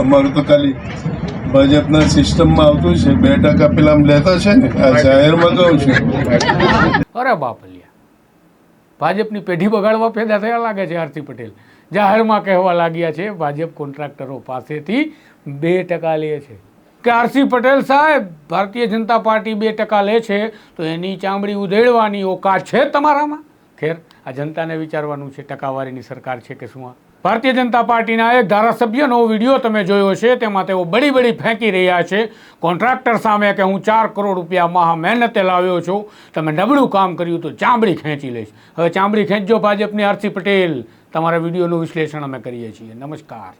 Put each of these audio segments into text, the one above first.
અમારું તો ખાલી ભાજપના સિસ્ટમમાં આવતું છે. બે ટકા પેલા લેતા છે ને, આ જાહેરમાં કહું છું. અરે બાપલિયા ભાજપની પેઢી બગાડવા પેદા થયા લાગે છે, આરતી પટેલ. જાહેરમાં કહેવા લાગ્યા છે, ભાજપ કોન્ટ્રાક્ટરો પાસેથી બે ટકા લે છે. કે આરસી પટેલ સાહેબ, ભારતીય જનતા પાર્ટી બે ટકા લે છે, તો એની ચામડી ઉધેડવાની ઓકાત છે તમારામાં? ખેર, આ જનતાને વિચારવાનું છે, ટકાવારીની સરકાર છે કે શું આ? ભારતીય જનતા પાર્ટીના એક ધારાસભ્યનો વીડિયો તમે જોયો છે, તેમાં તેઓ બડી બડી ફેંકી રહ્યા છે. કોન્ટ્રાક્ટર સામે કે હું ચાર કરોડ રૂપિયા મહા મહેનતે લાવ્યો છું, તમે નબળું કામ કર્યું તો ચામડી ખેંચી લઈશ. હવે ચામડી ખેંચજો ભાજપની આરસી પટેલ. તમારા વિડીયોનું વિશ્લેષણ અમે કરીએ છીએ. નમસ્કાર.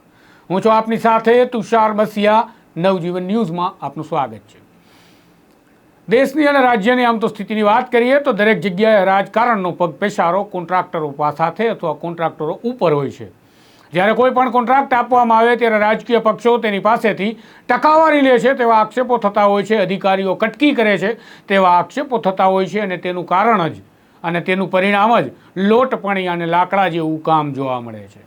હું છું આપની સાથે તુષાર બસિયા, નવજીવન ન્યૂઝમાં આપનું સ્વાગત છે. દેશની અને રાજ્યની આમ તો સ્થિતિની વાત કરીએ તો દરેક જગ્યાએ રાજકારણનો પગ પેશારો કોન્ટ્રાક્ટરો સાથે અથવા કોન્ટ્રાક્ટરો ઉપર હોય છે. જ્યારે કોઈ પણ કોન્ટ્રાક્ટ આપવામાં આવે ત્યારે રાજકીય પક્ષો તેની પાસેથી ટકાવારી લે છે તેવા આક્ષેપો થતા હોય છે, અધિકારીઓ કટકી કરે છે તેવા આક્ષેપો થતા હોય છે અને તેનું કારણ જ અને તેનું પરિણામ જ લોટપણી અને લાકડા જેવું કામ જોવા મળે છે.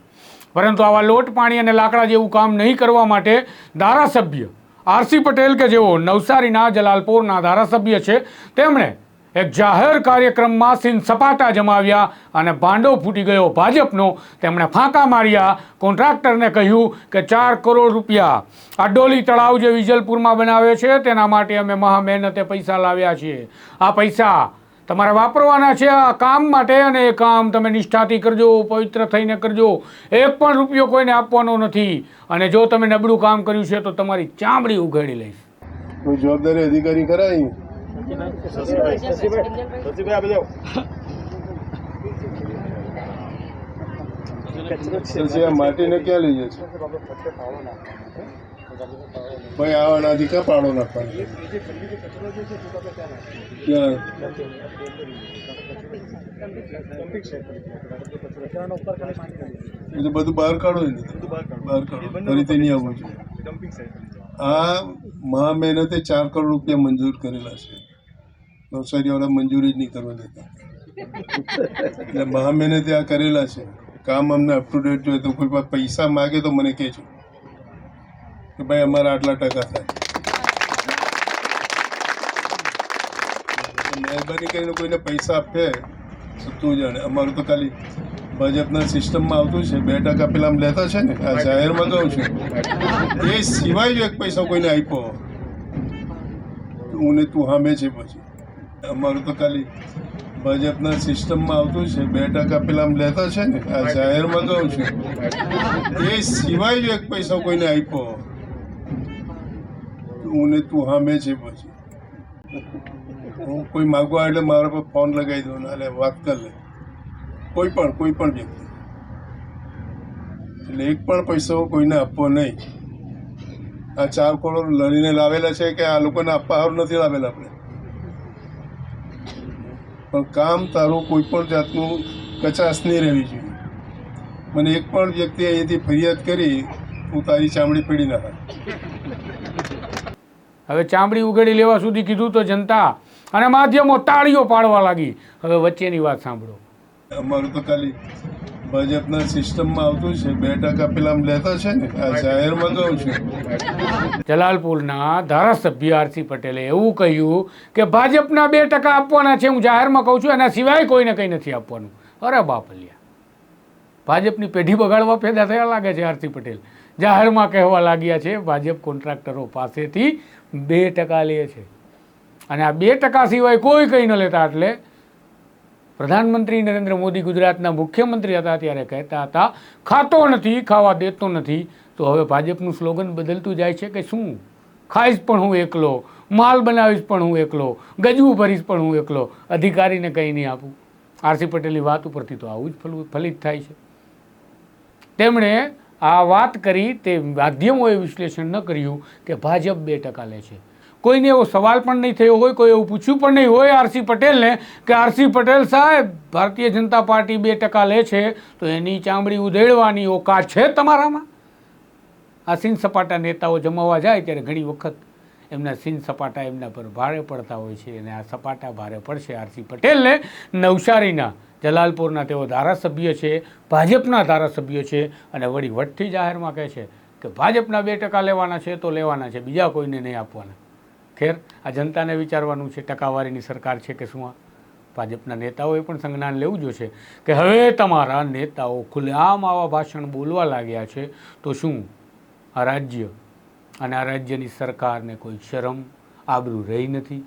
પરંતુ આવા લોટ પાણી અને લાકડા જેવું કામ નહીં કરવા માટે ધારાસભ્ય આરસી પટેલ કે જેઓ નવસારીના જલાલપોરના ધારાસભ્ય છે, તેમણે એક જાહેર કાર્યક્રમમાં સીન સપાટા જમાવ્યા અને ભાંડો ફૂટી ગયો. ભાજપનો તેમણે ફાંકા માર્યા. કોન્ટ્રાક્ટરને કહ્યું કે ચાર કરોડ રૂપિયા આ તળાવ જે વિજલપુરમાં બનાવે છે, તેના માટે અમે મહા મહેનતે પૈસા લાવ્યા છીએ. આ પૈસા તમારે વાપરવાના છે, આ કામ માટે અને એ કામ તમે નિષ્ઠાથી કરજો, પવિત્ર થઈને કરજો. એક પણ રૂપિયો કોઈને આપવાનો નથી. અને જો તમે નબળું કામ કર્યું છે, તો તમારી ચામડી ઉઘાડી લઈશ. જવાબદારી અધિકારી આ માટીને ક્યાં લઈ જશે ભાઈ આવવાનાથી ક્યાં પાડો નાખવાનો. એટલે બધું બહાર કાઢો ને બહાર કાઢો. ફરીથી નહીં આવવું જોઈએ. આ મહા મહેનતે ચાર કરોડ રૂપિયા મંજૂર કરેલા છે. નવસારીવાળા મંજૂરી જ નહીં કરવા દેતા. એટલે મહા મહેનતે આ કરેલા છે. કામ અમને અપ ટુ ડેટ જોઈએ તો કોઈ પાસે પૈસા માગે તો મને કહેજો. કે ભાઈ અમારા આટલા ટકા થાય. મહેરબાની કરીને કોઈને પૈસા આપે તો તું જાણે. અમારું તો ખાલી ભાજપના સિસ્ટમમાં આવતું છે. બે ટકા પેલા લેતા છે ને, આ જાહેરમાં કહું છું. એ સિવાય જો એક પૈસા કોઈને આપ્યો હું ને તું સામે છે પછી. અમારું તો ખાલી ભાજપના સિસ્ટમમાં આવતું છે. બે ટકા પેલા લેતા છે ને, આ જાહેરમાં કહું છું. એ સિવાય જો એક પૈસા કોઈને આપ્યો. હું ને તું હામે છે પછી. હું કોઈ માગવા એટલે મારા પર ફોન લગાવી દઉં, ને વાત કરી લે. કોઈ પણ કોઈ પણ વ્યક્તિ. એટલે એક પણ પૈસો કોઈને આપવો નહીં. આ ચાર કરોડ લડીને લાવેલા છે કે આ લોકોને આપવા સારું નથી લાવેલા આપણે? પણ કામ તારું કોઈ પણ જાતનું કચાશ નહીં રહેવી જોઈએ. મને એક પણ વ્યક્તિ અહીંયાથી ફરિયાદ કરી હું તારી ચામડી પડી ના હવે ચામડી ઉઘાડી લેવા સુધી કીધું તો જનતા અને માધ્યમો તાળીઓ પાડવા લાગી. હવે વચ્ચેની વાત સાંભળો. અમારું તો ખાલી ભાજપના સિસ્ટમમાં આવતું છે, બે ટકા પેલા લેતા છે ને, આ જાહેરમાં કહું છું. જલાલપુરના ધારાસભ્ય આરસી પટેલે એવું કહ્યું કે ભાજપના બે ટકા આપવાના છે, હું જાહેરમાં કહું છું, એના સિવાય કોઈને કંઈ નથી આપવાનું. અરે બાપલિયા. ભાજપની પેઢી બગાડવા પેદા થયા લાગે છે, આરસી પટેલ. જાહેરમાં કહેવા લાગ્યા છે, ભાજપ કોન્ટ્રાક્ટરો પાસેથી બે ટકા લે છે. અને આ બે ટકા સિવાય કોઈ કંઈ ન લેતા, એટલે પ્રધાનમંત્રી નરેન્દ્ર મોદી ગુજરાતના મુખ્યમંત્રી હતા ત્યારે કહેતા હતા, ખાતો નથી, ખાવા દેતો નથી. તો હવે ભાજપનું સ્લોગન બદલતું જાય છે કે શું? ખાઈશ પણ હું એકલો, માલ બનાવીશ પણ હું એકલો, ગજવું ભરીશ પણ હું એકલો, અધિકારીને કંઈ નહીં આપું. આરસી પટેલની વાત ઉપરથી તો આવું જ ફલ, ફલિત થાય છે. તેમણે આ વાત કરી, તે માધ્યમોએ વિશ્લેષણ ન કર્યું કે ભાજપ બે ટકા લે છે. કોઈને એવો સવાલ પણ નહીં થયો હોય, કોઈ એવું પૂછ્યું પણ નહીં હોય આરસી પટેલને કે આરસી પટેલ સાહેબ, ભારતીય જનતા પાર્ટી બે ટકા લે છે, તો એની ચામડી ઉધેડવાની ઓકાત છે તમારામાં? આ સીન સપાટા નેતાઓ જમાવવા જાય ત્યારે ઘણી વખત એમના સીન સપાટા એમના પર ભારે પડતા હોય છે અને આ સપાટા ભારે પડશે આરસી પટેલને. નવસારીના જલાલપુરના તેઓ ધારાસભ્ય છે, ભાજપના ધારાસભ્ય છે અને વળી વટથી જાહેરમાં કહે છે કે ભાજપના બે ટકા લેવાના છે તો લેવાના છે, બીજા કોઈને નહીં આપવાના. ખેર, આ જનતાને વિચારવાનું છે, ટકાવારીની સરકાર છે કે શું આ? ભાજપના નેતાઓએ પણ સંજ્ઞાન લેવું જોશે કે હવે તમારા નેતાઓ ખુલ્લેઆમ આવા ભાષણ બોલવા લાગ્યા છે, તો શું? આ રાજ્ય અને આ રાજ્યની સરકારને કોઈ શરમ, આબરૂ રહી નથી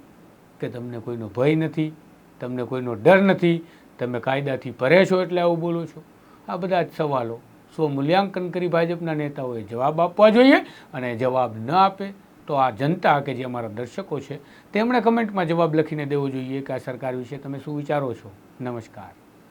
કે તમને કોઈનો ભય નથી, તમને કોઈનો ડર નથી, તમે કાયદાથી પરે છો એટલે આવું બોલો છો? આ બધા જ સવાલો સ્વમૂલ્યાંકન કરી ભાજપના નેતાઓએ જવાબ આપવા જોઈએ અને જવાબ ન આપે તો આ જનતા કે જે અમારા દર્શકો છે, તેમણે કમેન્ટમાં જવાબ લખીને દેવો જોઈએ કે આ સરકાર વિશે તમે શું વિચારો છો? નમસ્કાર.